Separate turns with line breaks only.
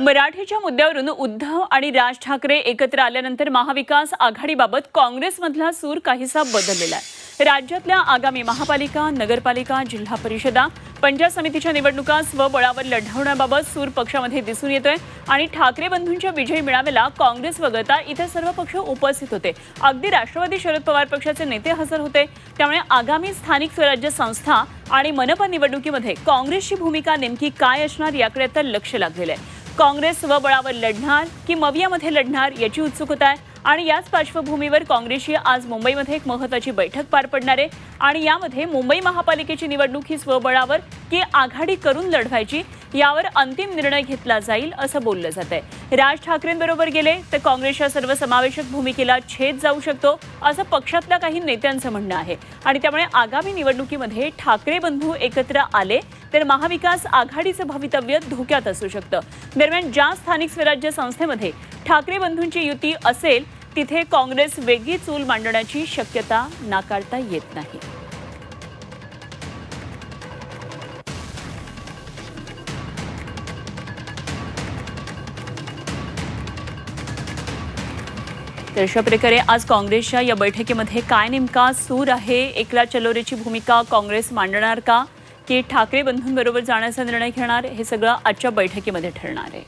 मराठीच्या मुद्द्यावरून उद्धव आणि राज ठाकरे एकत्र आल्यानंतर महाविकास आघाडीबाबत काँग्रेसमधला सूर काहीसा बदललेला आहे. राज्यातल्या आगामी महापालिका नगरपालिका जिल्हा परिषदा पंचायत समितीच्या निवडणुका स्वबळावर लढवण्याबाबत सूर पक्षामध्ये दिसून येतोय. आणि ठाकरे बंधूंच्या विजयी मेळाव्याला काँग्रेस वगळता इतर सर्व पक्ष उपस्थित होते. अगदी राष्ट्रवादी शरद पवार पक्षाचे नेते हजर होते. त्यामुळे आगामी स्थानिक स्वराज्य संस्था आणि मनपा निवडणुकीमध्ये काँग्रेसची भूमिका नेमकी काय असणार याकडे आता लक्ष लागलेलं आहे. काँग्रेस स्वबळावर लढणार की मवियामध्ये लढणार याची उत्सुकता आहे. आणि याच पार्श्वभूमीवर काँग्रेसची आज मुंबईमध्ये एक महत्वाची बैठक पार पडणार आहे. आणि यामध्ये मुंबई महापालिकेची निवडणूक ही स्वबळावर की आघाडी करून लढवायची यावर अंतिम निर्णय घेतला जाईल असं बोललं जात आहे राज ठाकरेंबरोबर गेले तर काँग्रेसच्या सर्वसमावेशक भूमिकेला छेद जाऊ शकतो असं पक्षातल्या काही नेत्यांचं म्हणणं आहे. आणि त्यामुळे आगामी निवडणुकीमध्ये ठाकरे बंधू एकत्र आले तर महाविकास आघाडीचं भवितव्य धोक्यात असू शकतं. दरम्यान ज्या स्थानिक स्वराज्य संस्थेमध्ये ठाकरे बंधूंची युती असेल तिथे काँग्रेस वेगळी चूल मांडण्याची शक्यता नाकारता येत नाही. तर अशा प्रकारे आज काँग्रेसच्या या बैठकीमध्ये काय नेमका सूर आहे एकला चलोरेची भूमिका काँग्रेस मांडणार का की ठाकरे बंधूंबरोबर जाण्याचा निर्णय घेणार हे सगळं आजच्या बैठकीमध्ये ठरणार आहे.